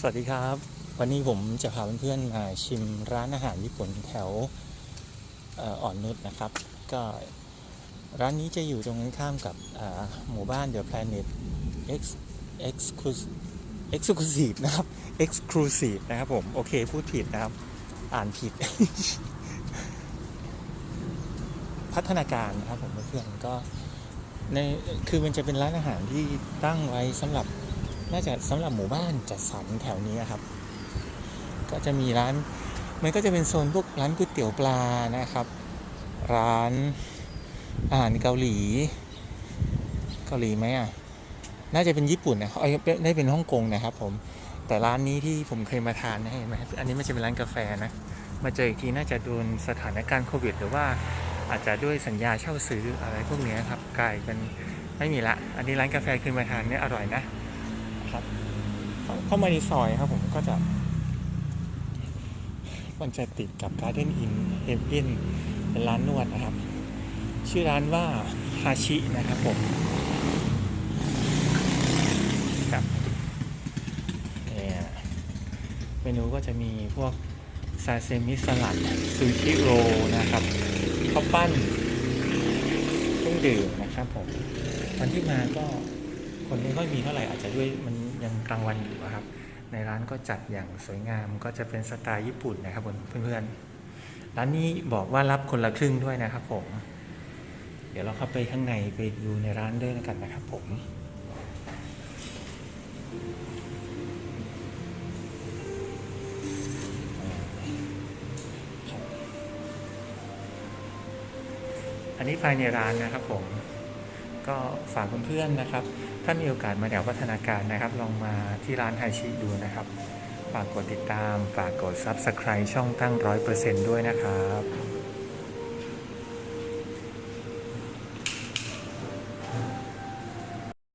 สวัสดีครับ วันนี้ผมจะพาเพื่อนๆมาชิมร้านอาหารญี่ปุ่นแถวอ่ออนนุชนะครับ ก็ร้านนี้จะอยู่ตรงข้ามกับหมู่บ้าน The Planet X Exclusive Exclusive นะครับ Exclusive นะครับผม โอเคพูดผิดนะครับ อ่านผิด พัฒนาการนะครับผมเพื่อนๆก็ในคือมันจะเป็นร้านอาหารที่ตั้งไว้สำหรับ น่าจะสำหรับหมู่บ้านจัดสรรแถวนี้ครับ ก็จะมีร้าน มันก็จะเป็นโซนพวกร้านก๋วยเตี๋ยวปลานะครับ ร้านอาหารเกาหลี เกาหลีไหมอะ น่าจะเป็นญี่ปุ่นนะเอ้ยได้เป็นฮ่องกงนะครับ ผม แต่ร้านนี้ที่ผมเคยมาทานนะเห็นไหมอันนี้ไม่ใช่เป็นร้านกาแฟนะ มาเจออีกทีน่าจะโดนสถานการณ์โควิด หรือว่าอาจจะด้วยสัญญาเช่าซื้ออะไรพวกนี้ครับกลายเป็นไม่มีละ อันนี้ร้านกาแฟเคยมาทานเนี่ยอร่อยนะ ครับ เข้ามาในซอยครับผมก็จะมันจะติดกับ Garden Inn h e a v e n เป็นร้านนวดนะครับ ชื่อร้านว่าฮาชินะครับผมครับเนี่ยเมนูก็จะมีพวกซาเซมิสลัดซูชิโรนะครับข้าวปั้นเครื่องดื่มนะครับผมวันที่มาก็คนไม่ค่อยมีเท่าไหร่อาจจะด้วยมัน ยังกลางวันอยู่อะครับ ในร้านก็จัดอย่างสวยงามก็จะเป็นสไตล์ญี่ปุ่นนะครับเพื่อนๆร้านนี้บอกว่ารับคนละครึ่งด้วยนะครับผม เดี๋ยวเราเข้าไปข้างในไปดูในร้านด้วยกันนะครับผมอันนี้ภายในร้านนะครับผม ก็ฝากเพื่อนๆนะครับ ถ้ามีโอกาสมาแถวพัฒนาการนะครับ ลองมาที่ร้านไฮชิดูนะครับ ฝากกดติดตาม ฝากกด Subscribe ช่องตั้งร้อยเปอร์เซนต์ด้วยนะครับ